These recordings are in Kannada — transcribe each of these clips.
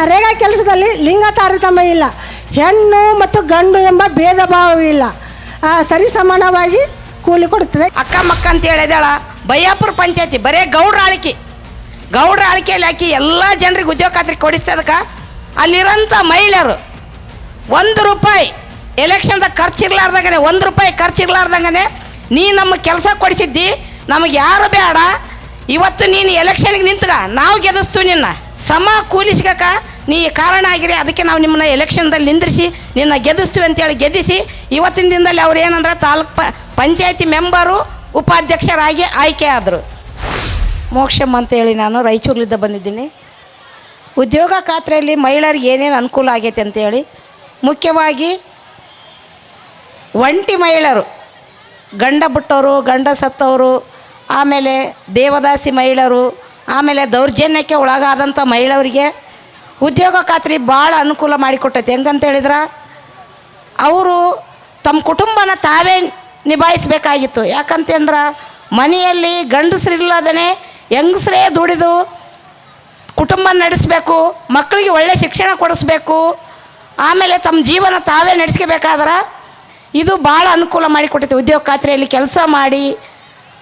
ನರೇಗಾ ಕೆಲಸದಲ್ಲಿ ಲಿಂಗ ತಾರತಮ್ಯ ಇಲ್ಲ. ಹೆಣ್ಣು ಮತ್ತು ಗಂಡು ಎಂಬ ಭೇದ ಭಾವವಿಲ್ಲ ಸರಿ ಸಮಾನವಾಗಿ ಕೂಲಿ ಕೊಡುತ್ತದೆ. ಅಕ್ಕ ಮಕ್ಕ ಅಂತ ಹೇಳಿದಾಳ ಬಯ್ಯಾಪುರ ಪಂಚಾಯತಿ, ಬರೇ ಗೌಡ್ರ ಆಳ್ಕೆ ಗೌಡ್ರ ಆಳ್ಕೆಯಲ್ಲಿ ಹಾಕಿ ಎಲ್ಲ ಜನರಿಗೆ ಉದ್ಯೋಗ ಖಾತ್ರಿ ಕೊಡಿಸ್ತದಕ್ಕೆ ಅಲ್ಲಿರೋಂಥ ಮಹಿಳೆಯರು ಒಂದು ರೂಪಾಯಿ ಎಲೆಕ್ಷನ್ದಾಗ ಖರ್ಚಿರ್ಲಾರ್ದಂಗನೆ, ಒಂದು ರೂಪಾಯಿ ಖರ್ಚು ಇರ್ಲಾರ್ದಂಗೆ ನೀ ನಮ್ಮ ಕೆಲಸ ಕೊಡಿಸಿದ್ದಿ, ನಮಗೆ ಯಾರು ಬೇಡ, ಇವತ್ತು ನೀನು ಎಲೆಕ್ಷನ್ಗೆ ನಿಂತ್ಗ, ನಾವು ಗೆದಸ್ತು ನಿನ್ನ. ಸಮ ಕೂಲಿಸ್ಕ ನೀ ಕಾರಣ ಆಗಿರಿ, ಅದಕ್ಕೆ ನಾವು ನಿಮ್ಮನ್ನ ಎಲೆಕ್ಷನ್ದಲ್ಲಿ ನಿಂದ್ರಿಸಿ, ನಿನ್ನ ಗೆಲ್ಲಿಸ್ತೀವಿ ಅಂತೇಳಿ ಗೆದ್ದಿಸಿ, ಇವತ್ತಿನ ದಿನದಲ್ಲಿ ಅವ್ರು ಏನಂದ್ರೆ ತಾಲೂಕ್ ಪ, ಪಂಚಾಯತಿ ಮೆಂಬರು ಉಪಾಧ್ಯಕ್ಷರಾಗಿ ಆಯ್ಕೆ ಆದರು. ಮೋಕ್ಷಮ್ ಅಂತೇಳಿ ನಾನು ರಾಯಚೂರ್ಲಿದ್ದ ಬಂದಿದ್ದೀನಿ. ಉದ್ಯೋಗ ಖಾತ್ರಿಯಲ್ಲಿ ಮಹಿಳೆಯರಿಗೆ ಏನೇನು ಅನುಕೂಲ ಆಗೈತೆ ಅಂತೇಳಿ ಮುಖ್ಯವಾಗಿ ಒಂಟಿ ಮಹಿಳೆಯರು, ಗಂಡ ಬಿಟ್ಟವರು ಗಂಡ ಸತ್ತವರು ಆಮೇಲೆ ದೇವದಾಸಿ ಮಹಿಳೆಯರು, ಆಮೇಲೆ ದೌರ್ಜನ್ಯಕ್ಕೆ ಒಳಗಾದಂಥ ಮಹಿಳೆಯರಿಗೆ ಉದ್ಯೋಗ ಖಾತ್ರಿ ಭಾಳ ಅನುಕೂಲ ಮಾಡಿಕೊಟ್ಟೈತೆ. ಹೆಂಗಂತ ಹೇಳಿದ್ರೆ, ಅವರು ತಮ್ಮ ಕುಟುಂಬನ ತಾವೇ ನಿಭಾಯಿಸಬೇಕಾಗಿತ್ತು. ಯಾಕಂತಂದ್ರೆ ಮನೆಯಲ್ಲಿ ಗಂಡಸರಿಲ್ಲದೇ ಹೆಂಗಸ್ರೇ ದುಡಿದು ಕುಟುಂಬ ನಡೆಸಬೇಕು, ಮಕ್ಕಳಿಗೆ ಒಳ್ಳೆ ಶಿಕ್ಷಣ ಕೊಡಿಸ್ಬೇಕು, ಆಮೇಲೆ ತಮ್ಮ ಜೀವನ ತಾವೇ ನಡೆಸ್ಕೋಬೇಕಾದ್ರೆ ಇದು ಭಾಳ ಅನುಕೂಲ ಮಾಡಿಕೊಟ್ಟೈತೆ. ಉದ್ಯೋಗ ಖಾತ್ರಿಯಲ್ಲಿ ಕೆಲಸ ಮಾಡಿ,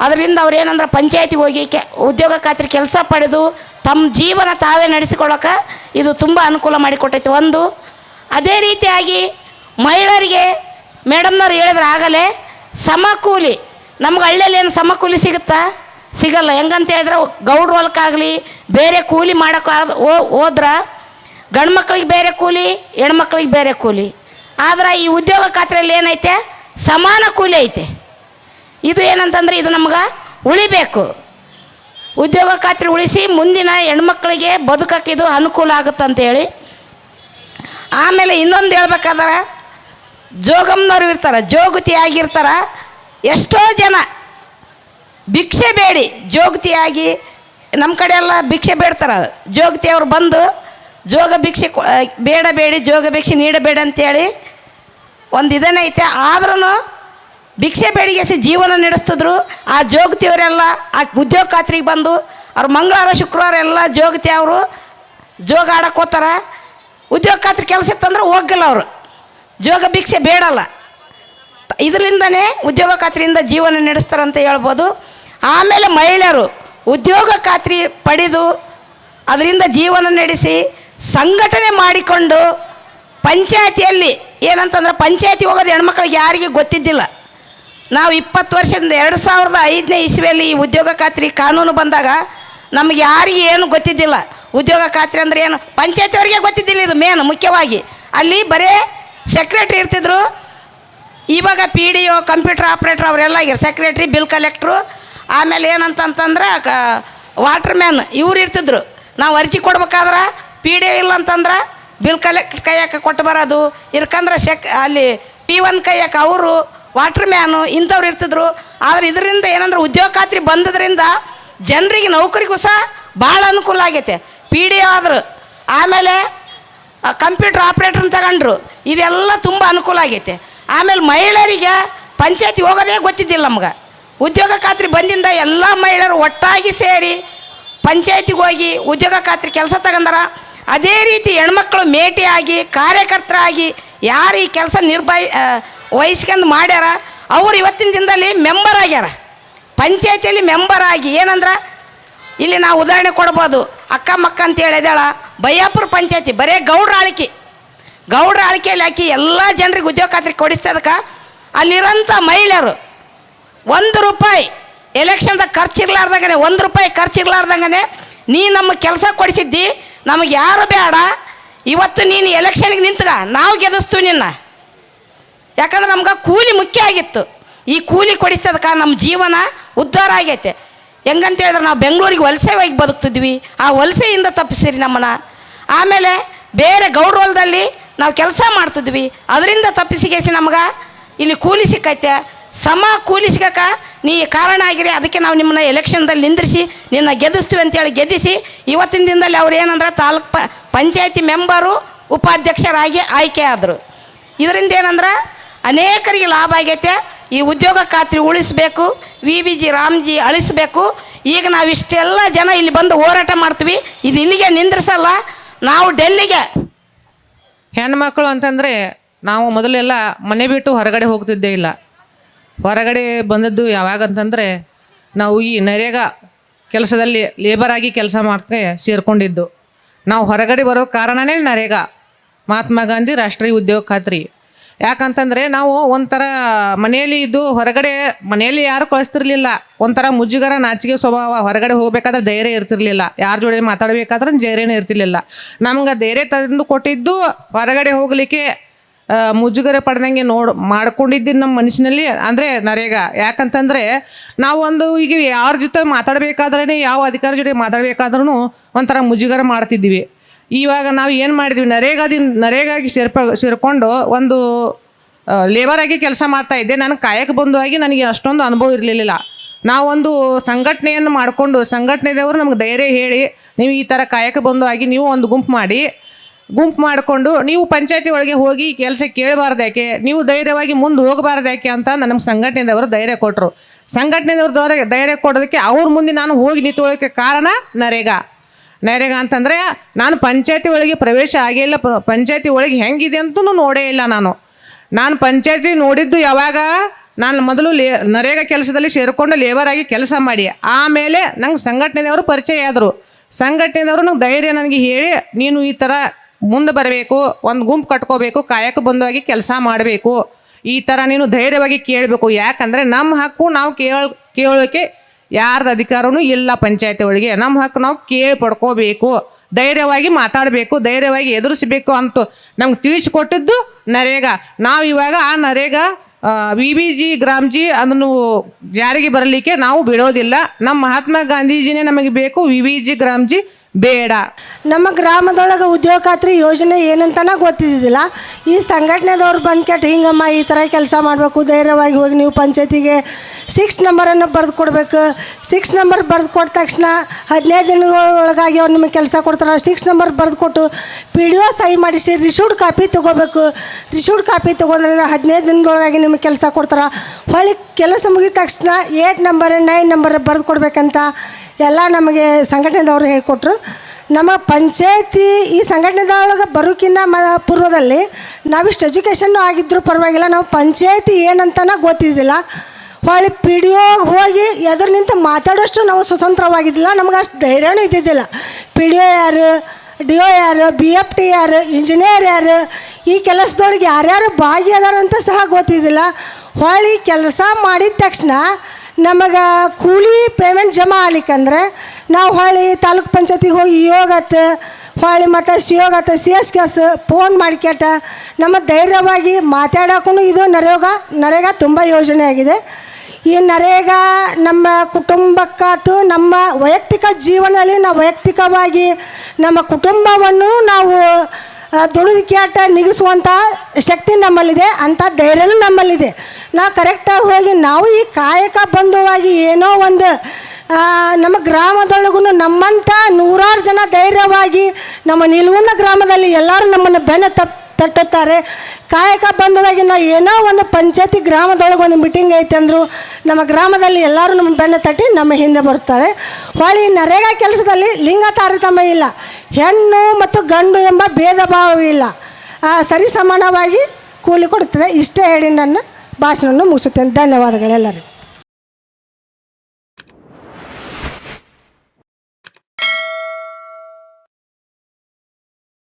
ಅದರಿಂದ ಅವ್ರು ಏನಂದ್ರೆ, ಪಂಚಾಯತಿಗೆ ಹೋಗಿ ಕೆ, ಉದ್ಯೋಗ ಖಾತ್ರಿ ಕೆಲಸ ಪಡೆದು ತಮ್ಮ ಜೀವನ ತಾವೇ ನಡೆಸಿಕೊಳ್ಳೋಕೆ ಇದು ತುಂಬ ಅನುಕೂಲ ಮಾಡಿಕೊಟ್ಟೈತೆ. ಒಂದು, ಅದೇ ರೀತಿಯಾಗಿ ಮಹಿಳೆಯರಿಗೆ ಮೇಡಮ್ನವ್ರು ಹೇಳಿದ್ರೆ ಆಗಲೇ ಸಮಕೂಲಿ, ನಮ್ಗೆ ಹಳ್ಳಿಯಲ್ಲಿ ಏನು ಸಮಕೂಲಿ ಸಿಗುತ್ತಾ? ಸಿಗಲ್ಲ. ಹೆಂಗಂತ ಹೇಳಿದ್ರೆ ಗೌಡ್ರ ಹೊಲಕ್ಕಾಗಲಿ, ಬೇರೆ ಕೂಲಿ ಮಾಡೋಕೆ ಹೋದ್ರೆ ಗಂಡು ಮಕ್ಳಿಗೆ ಬೇರೆ ಕೂಲಿ ಹೆಣ್ಮಕ್ಳಿಗೆ ಬೇರೆ ಕೂಲಿ. ಆದ್ರೆ ಈ ಉದ್ಯೋಗ ಖಾತ್ರಿಯಲ್ಲಿ ಏನೈತೆ? ಸಮಾನ ಕೂಲಿ ಐತೆ. ಇದು ಏನಂತಂದ್ರೆ ಇದು ನಮ್ಗೆ ಉಳಿಬೇಕು. ಉದ್ಯೋಗ ಖಾತ್ರಿ ಉಳಿಸಿ ಮುಂದಿನ ಹೆಣ್ಮಕ್ಳಿಗೆ ಬದುಕಕ್ಕಿದು ಅನುಕೂಲ ಅನುಕೂಲ ಆಗುತ್ತಂತೇಳಿ. ಆಮೇಲೆ ಇನ್ನೊಂದು ಹೇಳ್ಬೇಕಾದ್ರೆ ಜೋಗಮ್ನವ್ರು ಇರ್ತಾರೆ, ಜೋಗತಿ ಆಗಿರ್ತಾರೆ. ಎಷ್ಟೋ ಜನ ಭಿಕ್ಷೆ ಬೇಡಿ, ಜೋಗತಿಯಾಗಿ ನಮ್ಮ ಕಡೆ ಎಲ್ಲ ಭಿಕ್ಷೆ ಬೇಡ್ತಾರೆ. ಜೋಗತಿಯವ್ರು ಬಂದು ಜೋಗ ಭಿಕ್ಷೆ ಬೇಡಬೇಡಿ ಜೋಗ ಭಿಕ್ಷೆ ನೀಡಬೇಡ ಅಂತೇಳಿ ಒಂದು ಇದನ್ನೈತೆ ಆದ್ರೂ ಭಿಕ್ಷೆ ಬೇಡಿಗೆಸಿ ಜೀವನ ನಡೆಸ್ತಿದ್ರು. ಆ ಜೋಗತಿಯವರೆಲ್ಲ, ಆ ಉದ್ಯೋಗ ಖಾತ್ರಿಗೆ ಬಂದು, ಅವ್ರು ಮಂಗಳವಾರ, ಶುಕ್ರವಾರ ಎಲ್ಲ ಜೋಗತಿ ಅವರು ಜೋಗ ಆಡಕ್ಕೆ ಉದ್ಯೋಗ ಖಾತ್ರಿ ಕೆಲಸ ಇತ್ತಂದ್ರೆ ಹೋಗಲ್ಲ ಅವರು. ಜೋಗ ಭಿಕ್ಷೆ ಬೇಡಲ್ಲ. ಇದರಿಂದನೇ ಉದ್ಯೋಗ ಖಾತ್ರಿಯಿಂದ ಜೀವನ ನಡೆಸ್ತಾರಂತ ಹೇಳ್ಬೋದು. ಆಮೇಲೆ ಮಹಿಳೆಯರು, ಉದ್ಯೋಗ ಖಾತ್ರಿ ಪಡೆದು ಅದರಿಂದ ಜೀವನ ನಡೆಸಿ ಸಂಘಟನೆ ಮಾಡಿಕೊಂಡು ಪಂಚಾಯತಿಯಲ್ಲಿ ಏನಂತಂದ್ರೆ ಪಂಚಾಯತಿ ಹೋಗೋದು ಹೆಣ್ಮಕ್ಳಿಗೆ ಯಾರಿಗೆ ಗೊತ್ತಿದ್ದಿಲ್ಲ. ನಾವು ಇಪ್ಪತ್ತು ವರ್ಷದಿಂದ ಎರಡು ಸಾವಿರದ ಐದನೇ ಇಸ್ವಿಯಲ್ಲಿ ಈ ಉದ್ಯೋಗ ಖಾತ್ರಿ ಕಾನೂನು ಬಂದಾಗ ನಮಗೆ ಯಾರಿಗೆ ಏನು ಗೊತ್ತಿದ್ದಿಲ್ಲ. ಉದ್ಯೋಗ ಖಾತ್ರಿ ಅಂದರೆ ಏನು? ಪಂಚಾಯತಿಯವರಿಗೆ ಗೊತ್ತಿದ್ದಿಲ್ಲ ಇದು ಮೇನ್ ಮುಖ್ಯವಾಗಿ. ಅಲ್ಲಿ ಬರೇ ಸೆಕ್ರೆಟ್ರಿ ಇರ್ತಿದ್ರು. ಇವಾಗ P D O computer operator ಅವರೆಲ್ಲ ಸೆಕ್ರೆಟ್ರಿ ಬಿಲ್ ಕಲೆಕ್ಟ್ರು ಆಮೇಲೆ ಏನಂತಂತಂದ್ರೆ, ಕ ವಾಟರ್ ಮ್ಯಾನ್ ಇವ್ರು ಇರ್ತಿದ್ರು. ನಾವು ಅರ್ಜಿ ಕೊಡ್ಬೇಕಾದ್ರೆ ಪಿ ಡಿ ಒ ಇಲ್ಲ ಅಂತಂದ್ರೆ ಬಿಲ್ ಕಲೆಕ್ಟ್ ಕೈಯಾಕ ಕೊಟ್ಟು ಬರೋದು. ಇರ್ಕಂದ್ರೆ ಸೆಕ್ ಅಲ್ಲಿ ಪಿ ಒನ್ ಕೈಯಾಕ ಅವರು ವಾಟರ್ ಮ್ಯಾನು ಇಂಥವ್ರು ಇರ್ತಿದ್ರು. ಆದ್ರೆ ಇದರಿಂದ ಏನಂದ್ರೆ ಉದ್ಯೋಗ ಖಾತ್ರಿ ಬಂದದ್ರಿಂದ ಜನರಿಗೆ ನೌಕರಿಗೂ ಸಹ ಭಾಳ ಅನುಕೂಲ ಆಗೈತೆ. ಪಿ ಡಿ ಆದರು, ಆಮೇಲೆ ಕಂಪ್ಯೂಟರ್ ಆಪ್ರೇಟರ್ನ ತಗೊಂಡ್ರು. ಇದೆಲ್ಲ ತುಂಬ ಅನುಕೂಲ ಆಗೈತೆ. ಆಮೇಲೆ ಮಹಿಳೆಯರಿಗೆ ಪಂಚಾಯತಿ ಹೋಗೋದೇ ಗೊತ್ತಿದ್ದಿಲ್ಲ ನಮ್ಗೆ. ಉದ್ಯೋಗ ಖಾತ್ರಿ ಬಂದಿಂದ ಎಲ್ಲ ಮಹಿಳೆಯರು ಒಟ್ಟಾಗಿ ಸೇರಿ ಪಂಚಾಯತಿಗೆ ಹೋಗಿ ಉದ್ಯೋಗ ಖಾತ್ರಿ ಕೆಲಸ ತಗೊಂಡಾರ. ಅದೇ ರೀತಿ ಹೆಣ್ಮಕ್ಳು ಮೇಟಿಯಾಗಿ, ಕಾರ್ಯಕರ್ತರಾಗಿ ಯಾರು ಈ ಕೆಲಸ ನಿರ್ಭಾಯಿ ವಹಿಸ್ಕೊಂಡು ಮಾಡ್ಯಾರ, ಅವ್ರು ಇವತ್ತಿನ ದಿನದಲ್ಲಿ ಮೆಂಬರ್ ಆಗ್ಯಾರ. ಪಂಚಾಯತಿಯಲ್ಲಿ ಮೆಂಬರ್ ಆಗಿ ಏನಂದ್ರೆ, ಇಲ್ಲಿ ನಾವು ಉದಾಹರಣೆ ಕೊಡ್ಬೋದು. ಅಕ್ಕ ಮಕ್ಕ ಅಂತ ಹೇಳಿದಾಳ ಬಯ್ಯಾಪುರ ಪಂಚಾಯತಿ, ಬರೇ ಗೌಡ್ರ ಆಳ್ಕೆ ಗೌಡ್ರ ಆಳ್ಕೆಯಲ್ಲಿ ಹಾಕಿ ಎಲ್ಲ ಜನರಿಗೆ ಉದ್ಯೋಗ ಖಾತ್ರಿ ಕೊಡಿಸ್ತದಕ್ಕೆ, ಅಲ್ಲಿರೋಂಥ ಮಹಿಳೆಯರು ಒಂದು ರೂಪಾಯಿ ಎಲೆಕ್ಷನ್ದಾಗ ಖರ್ಚಿರ್ಲಾರ್ದಂಗನೆ ಒಂದು ರೂಪಾಯಿ ಖರ್ಚು ಖರ್ಚಿರ್ಲಾರ್ದಂಗನೆ ನೀ ನಮ್ಮ ಕೆಲಸ ಕೊಡಿಸಿದ್ದಿ, ನಮಗೆ ಯಾರು ಬೇಡ, ಇವತ್ತು ನೀನು ಎಲೆಕ್ಷನ್ಗೆ ನಿಂತ್ಗ, ನಾವು ಗೆದಿಸ್ತೀವಿ ನಿನ್ನ. ಯಾಕಂದ್ರೆ ನಮ್ಗೆ ಕೂಲಿ ಮುಖ್ಯ ಆಗಿತ್ತು. ಈ ಕೂಲಿ ಕೊಡಿಸೋದಕ್ಕೆ ನಮ್ಮ ಜೀವನ ಉದ್ಧಾರ ಆಗೈತೆ. ಹೆಂಗಂತ ಹೇಳಿದ್ರೆ ನಾವು ಬೆಂಗಳೂರಿಗೆ ವಲಸೆ ಹೋಗಿ ಬದುಕ್ತಿದ್ವಿ. ಆ ವಲಸೆಯಿಂದ ತಪ್ಪಿಸಿರಿ ನಮ್ಮನ್ನ. ಆಮೇಲೆ ಬೇರೆ ಗೌಡ್ರ ಹೊಲದಲ್ಲಿ ನಾವು ಕೆಲಸ ಮಾಡ್ತಿದ್ವಿ. ಅದರಿಂದ ತಪ್ಪಿಸಿಗೇಸಿ ನಮ್ಗೆ ಇಲ್ಲಿ ಕೂಲಿ ಸಿಕ್ಕೈತೆ. ಸಮ ಕೂಲಿ ಸಿಗಕ್ಕೆ ನೀ ಕಾರಣ ಆಗಿರಿ. ಅದಕ್ಕೆ ನಾವು ನಿಮ್ಮನ್ನ ಎಲೆಕ್ಷನ್ದಲ್ಲಿ ನಿಂದ್ರಿಸಿ, ನಿನ್ನ ಗೆಲ್ಲಿಸ್ತೀವಿ ಅಂತೇಳಿ ಗೆದ್ದಿಸಿ ಇವತ್ತಿನ ದಿನದಲ್ಲಿ ಅವ್ರು ಏನಂದ್ರೆ ತಾಲೂಕ್ ಪಂಚಾಯತಿ ಮೆಂಬರು ಉಪಾಧ್ಯಕ್ಷರಾಗಿ ಆಯ್ಕೆ ಆದರು. ಇದರಿಂದ ಏನಂದ್ರೆ ಅನೇಕರಿಗೆ ಲಾಭ ಆಗೈತೆ. ಈ ಉದ್ಯೋಗ ಖಾತ್ರಿ ಉಳಿಸ್ಬೇಕು. ವಿ ವಿ ಜಿ ರಾಮ್ಜಿ ಅಳಿಸ್ಬೇಕು. ಈಗ ನಾವು ಇಷ್ಟೆಲ್ಲ ಜನ ಇಲ್ಲಿ ಬಂದು ಹೋರಾಟ ಮಾಡ್ತೀವಿ. ಇದು ಇಲ್ಲಿಗೆ ನಿಂದ್ರಿಸಲ್ಲ. ನಾವು ಡೆಲ್ಲಿಗೆ. ಹೆಣ್ಮಕ್ಳು ಅಂತಂದರೆ ನಾವು ಮೊದಲೆಲ್ಲ ಮನೆ ಬಿಟ್ಟು ಹೊರಗಡೆ ಹೋಗ್ತಿದ್ದೇ ಇಲ್ಲ. ಹೊರಗಡೆ ಬಂದದ್ದು ಯಾವಾಗ ಅಂತಂದರೆ ನಾವು ಈ ನರೇಗಾ ಕೆಲಸದಲ್ಲಿ ಲೇಬರ್ ಆಗಿ ಕೆಲಸ ಮಾಡ್ಕೆ ಸೇರ್ಕೊಂಡಿದ್ದು. ನಾವು ಹೊರಗಡೆ ಬರೋ ಕಾರಣನೇ ನರೇಗಾ. ಮಹಾತ್ಮ ಗಾಂಧಿ ರಾಷ್ಟ್ರೀಯ ಉದ್ಯೋಗ ಖಾತ್ರಿ. ಯಾಕಂತಂದರೆ ನಾವು ಒಂಥರ ಮನೆಯಲ್ಲಿ ಇದ್ದು ಹೊರಗಡೆ ಮನೆಯಲ್ಲಿ ಯಾರು ಕಳಿಸ್ತಿರ್ಲಿಲ್ಲ. ಒಂಥರ ಮುಜುಗರ, ನಾಚಿಕೆ ಸ್ವಭಾವ ಹೊರಗಡೆ ಹೋಗ್ಬೇಕಾದ್ರೆ ಧೈರ್ಯ ಇರ್ತಿರ್ಲಿಲ್ಲ. ಯಾರ ಜೋಡಿ ಮಾತಾಡಬೇಕಾದ್ರೆ ಧೈರ್ಯನೇ ಇರ್ತಿರ್ಲಿಲ್ಲ. ನಮ್ಗೆ ಧೈರ್ಯ ತಂದು ಕೊಟ್ಟಿದ್ದು ಹೊರಗಡೆ ಹೋಗಲಿಕ್ಕೆ ಮುಜುಗರ ಪಡ್ದಂಗೆ ನೋಡ್ ಮಾಡ್ಕೊಂಡಿದ್ದು ನಮ್ಮ ಮನಸ್ಸಿನಲ್ಲಿ ಅಂದರೆ ನರೇಗ. ಯಾಕಂತಂದರೆ ನಾವು ಒಂದು ಈಗ ಯಾರ ಜೊತೆ ಮಾತಾಡಬೇಕಾದ್ರೆ ಯಾವ ಅಧಿಕಾರಿ ಜೊತೆ ಮಾತಾಡಬೇಕಾದ್ರೂ ಒಂಥರ ಮುಜುಗರ ಮಾಡ್ತಿದ್ವಿ ಇವಾಗ ನಾವು ಏನು ಮಾಡಿದ್ವಿ, ನರೇಗಾದಿಂದ, ನರೇಗಾಗಿ ಸೇರ್ಪ, ಸೇರಿಕೊಂಡು ಒಂದು ಲೇಬರ್ ಆಗಿ ಕೆಲಸ ಮಾಡ್ತಾ ಇದ್ದೆ. ನನಗೆ ಕಾಯಕ ಬಂದಾಗಿ ನನಗೆ ಅಷ್ಟೊಂದು ಅನುಭವ ಇರಲಿಲ್ಲ ನಾವೊಂದು ಸಂಘಟನೆಯನ್ನು ಮಾಡಿಕೊಂಡು, ಸಂಘಟನೆದವರು ನಮ್ಗೆ ಧೈರ್ಯ ಹೇಳಿ, ನೀವು ಈ ಥರ ಕಾಯಕ ಬಂಧು ಆಗಿ ನೀವು ಒಂದು ಗುಂಪು ಮಾಡಿ, ಗುಂಪು ಮಾಡಿಕೊಂಡು ನೀವು ಪಂಚಾಯತಿ ಒಳಗೆ ಹೋಗಿ ಕೆಲಸ ಕೇಳಬಾರ್ದು ಯಾಕೆ, ನೀವು ಧೈರ್ಯವಾಗಿ ಮುಂದೆ ಹೋಗಬಾರ್ದು ಯಾಕೆ ಅಂತ ನಮ್ಮ ಸಂಘಟನೆದವರು ಧೈರ್ಯ ಕೊಟ್ಟರು ಸಂಘಟನೆದವ್ರ ಧೈರ್ಯ ಧೈರ್ಯ ಕೊಡೋದಕ್ಕೆ ಅವ್ರ ಮುಂದೆ ನಾನು ಹೋಗಿ ನಿಂತ್ಕೊಳ್ಳೋಕ್ಕೆ ಕಾರಣ ನರೇಗಾ. ನರೇಗಾ ಅಂತಂದರೆ ನಾನು ಪಂಚಾಯತಿ ಒಳಗೆ ಪ್ರವೇಶ ಆಗೇ ಇಲ್ಲ. ಪ- ಪಂಚಾಯತಿ ಒಳಗೆ ಹೆಂಗಿದೆ ಅಂತೂ ನೋಡೇ ಇಲ್ಲ ನಾನು. ನಾನು ಪಂಚಾಯತಿ ನೋಡಿದ್ದು ಯಾವಾಗ? ನಾನು ಮೊದಲು ಲೇ ನರೇಗಾ ಕೆಲಸದಲ್ಲಿ ಸೇರಿಕೊಂಡು ಲೇಬರ್ ಆಗಿ ಕೆಲಸ ಮಾಡಿ. ಆಮೇಲೆ ನಂಗೆ ಸಂಘಟನೆದವರು ಪರಿಚಯ ಆದರು. ಸಂಘಟನೆಯವರು ನಂಗೆ ಧೈರ್ಯ ನನಗೆ ಹೇಳಿ, ನೀನು ಈ ಥರ ಮುಂದೆ ಬರಬೇಕು, ಒಂದು ಗುಂಪು ಕಟ್ಕೋಬೇಕು, ಕಾಯಕ ಬಂದವಾಗಿ ಕೆಲಸ ಮಾಡಬೇಕು. ಈ ಥರ ನೀನು ಧೈರ್ಯವಾಗಿ ಕೇಳಬೇಕು. ಯಾಕಂದರೆ ನಮ್ಮ ಹಕ್ಕು ನಾವು ಕೇಳ ಕೇಳೋಕ್ಕೆ ಯಾರ್ದು ಅಧಿಕಾರವೂ ಇಲ್ಲ ಪಂಚಾಯತಿ ಒಳಗೆ. ನಮ್ಮ ಹಕ್ಕು ನಾವು ಕೇಳಿ ಪಡ್ಕೋಬೇಕು ಧೈರ್ಯವಾಗಿ ಮಾತಾಡಬೇಕು, ಧೈರ್ಯವಾಗಿ ಎದುರಿಸಬೇಕು ಅಂತ ನಮ್ಗೆ ತಿಳಿಸಿಕೊಟ್ಟಿದ್ದು ನರೇಗಾ. ನಾವು ಇವಾಗ ಆ NREGA V B G Gramji ಅದನ್ನು ಜಾರಿಗೆ ಬರಲಿಕ್ಕೆ ನಾವು ಬಿಡೋದಿಲ್ಲ. ನಮ್ಮ ಮಹಾತ್ಮ ಗಾಂಧೀಜಿನೇ ನಮಗೆ ಬೇಕು ವಿ ವಿ ಜಿ ಗ್ರಾಮ್ಜಿ ಬೇಡ. ನಮ್ಮ ಗ್ರಾಮದೊಳಗೆ ಉದ್ಯೋಗ ಖಾತ್ರಿ ಯೋಜನೆ ಏನಂತನ ಗೊತ್ತಿದ್ದಿಲ್ಲ ಈ ಸಂಘಟನೆದವ್ರು ಬಂದು ಕೆಟ್ಟು ಹಿಂಗಮ್ಮ, ಈ ಥರ ಕೆಲಸ ಮಾಡಬೇಕು, ಧೈರ್ಯವಾಗಿ ಹೋಗಿ ನೀವು ಪಂಚಾಯತಿಗೆ ಸಿಕ್ಸ್ ನಂಬರನ್ನು ಬರೆದು ಕೊಡಬೇಕು. ಸಿಕ್ಸ್ ನಂಬರ್ ಬರೆದು ಕೊಟ್ಟ ತಕ್ಷಣ ಹದಿನೈದು ದಿನಗಳೊಳಗಾಗಿ ಅವ್ರು ನಿಮಗೆ ಕೆಲಸ ಕೊಡ್ತಾರೆ. ಸಿಕ್ಸ್ ನಂಬರ್ ಬರೆದು ಕೊಟ್ಟು ಪಿ ಡಿ ಒ ಸಹಿ ಮಾಡಿಸಿ ರಿಶೂಡ್ ಕಾಪಿ ತೊಗೋಬೇಕು. ರಿಶೂಡ್ ಕಾಪಿ ತೊಗೊಂಡ್ರೆ ಹದಿನೈದು ದಿನದೊಳಗಾಗಿ ನಿಮಗೆ ಕೆಲಸ ಕೊಡ್ತಾರೆ. ಹೊಳ್ಳಿ ಕೆಲಸ ಮುಗಿದ ತಕ್ಷಣ ಏಟ್ ನಂಬರ್ ನೈನ್ ನಂಬರ್ ಬರೆದು ಕೊಡ್ಬೇಕಂತ ಎಲ್ಲ ನಮಗೆ ಸಂಘಟನೆದವರು ಹೇಳಿಕೊಟ್ರು. ನಮ್ಮ ಪಂಚಾಯತಿ ಈ ಸಂಘಟನೆದೊಳಗೆ ಬರೋಕಿನ್ನ ಮ ಪೂರ್ವದಲ್ಲಿ ನಾವಿಷ್ಟು ಎಜುಕೇಷನ್ನು ಆಗಿದ್ದರೂ ಪರವಾಗಿಲ್ಲ, ನಾವು ಪಂಚಾಯತಿ ಏನಂತನ ಗೊತ್ತಿದ್ದಿಲ್ಲ. ಹೊಳ್ಳಿ ಪಿ ಡಿ ಒಗೆ ಹೋಗಿ ಎದುರು ನಿಂತು ಮಾತಾಡೋಷ್ಟು ನಾವು ಸ್ವತಂತ್ರವಾಗಿದ್ದಿಲ್ಲ, ನಮ್ಗೆ ಅಷ್ಟು ಧೈರ್ಯನೂ ಇದ್ದಿದ್ದಿಲ್ಲ. ಪಿ ಡಿ ಒ ಯಾರು, ಡಿ ಒ ಯಾರು, ಬಿ ಎಫ್ ಟಿ ಯಾರು, ಇಂಜಿನಿಯರ್ ಯಾರು, ಈ ಕೆಲಸದೊಳಗೆ ಯಾರ್ಯಾರು ಭಾಗಿಯಾದಾರಂತ ಸಹ ಗೊತ್ತಿದ್ದಿಲ್ಲ. ಹೊಳ್ಳಿ ಕೆಲಸ ಮಾಡಿದ ತಕ್ಷಣ ನಮಗೆ ಕೂಲಿ ಪೇಮೆಂಟ್ ಜಮಾ ಆಗ್ಲಿಕ್ಕಂದ್ರೆ ನಾವು ಹೊಳ್ಳಿ ತಾಲೂಕು ಪಂಚಾಯತಿಗೆ ಹೋಗಿ ಯೋಗತ್ತ ಹೊಳ್ಳಿ ಮತ್ತು ಸಿ ಯೋಗತ್ತ ಸಿ ಎಸ್ ಕೆಸ್ ಫೋನ್ ಮಾಡ್ಕೆಟ ನಮ್ಮ ಧೈರ್ಯವಾಗಿ ಮಾತಾಡೋಕ್ಕೂ ಇದು ನರೇಗ, ನರೇಗಾ ತುಂಬ ಯೋಜನೆ ಆಗಿದೆ. ಈ ನರೇಗಾ ನಮ್ಮ ಕುಟುಂಬಕ್ಕಾತು ನಮ್ಮ ವೈಯಕ್ತಿಕ ಜೀವನದಲ್ಲಿ ನಾವು ವೈಯಕ್ತಿಕವಾಗಿ ನಮ್ಮ ಕುಟುಂಬವನ್ನು ನಾವು ದುಡಿದು ಕ್ಯಾಟ ನಿಗಿಸುವಂಥ ಶಕ್ತಿ ನಮ್ಮಲ್ಲಿದೆ ಅಂಥ ಧೈರ್ಯನೂ ನಮ್ಮಲ್ಲಿದೆ. ನಾವು ಕರೆಕ್ಟಾಗಿ ಹೋಗಿ ನಾವು ಈ ಕಾಯಕ ಬಂಧುವಾಗಿ ಏನೋ ಒಂದು ನಮ್ಮ ಗ್ರಾಮದೊಳಗೂ ನಮ್ಮಂಥ ನೂರಾರು ಜನ ಧೈರ್ಯವಾಗಿ ನಮ್ಮ ನಿಲುವನ್ನ ಗ್ರಾಮದಲ್ಲಿ ಎಲ್ಲರೂ ನಮ್ಮನ್ನು ಬೆನ್ನು ತಪ್ ತಟ್ಟುತ್ತಾರೆ. ಕಾಯಕ ಬಂದವಾಗಿನ ಏನೋ ಒಂದು ಪಂಚಾಯತಿ ಗ್ರಾಮದೊಳಗೆ ಒಂದು ಮೀಟಿಂಗ್ ಐತೆ ಅಂದರು, ನಮ್ಮ ಗ್ರಾಮದಲ್ಲಿ ಎಲ್ಲರೂ ನಮ್ಮ ಬೆನ್ನ ತಟ್ಟಿ ನಮ್ಮ ಹಿಂದೆ ಬರ್ತಾರೆ ಹೊಳಿ ನರೇಗಾ ಕೆಲಸದಲ್ಲಿ ಲಿಂಗ ತಾರತಮ್ಯ ಇಲ್ಲ. ಹೆಣ್ಣು ಮತ್ತು ಗಂಡು ಎಂಬ ಭೇದ ಭಾವವಿಲ್ಲ ಸರಿ ಸಮಾನವಾಗಿ ಕೂಲಿ ಕೊಡುತ್ತದೆ. ಇಷ್ಟೇ ಹೇಳಿ ನನ್ನ ಭಾಷಣವನ್ನು ಮುಗಿಸುತ್ತೇನೆ. ಧನ್ಯವಾದಗಳೆಲ್ಲರಿಗೂ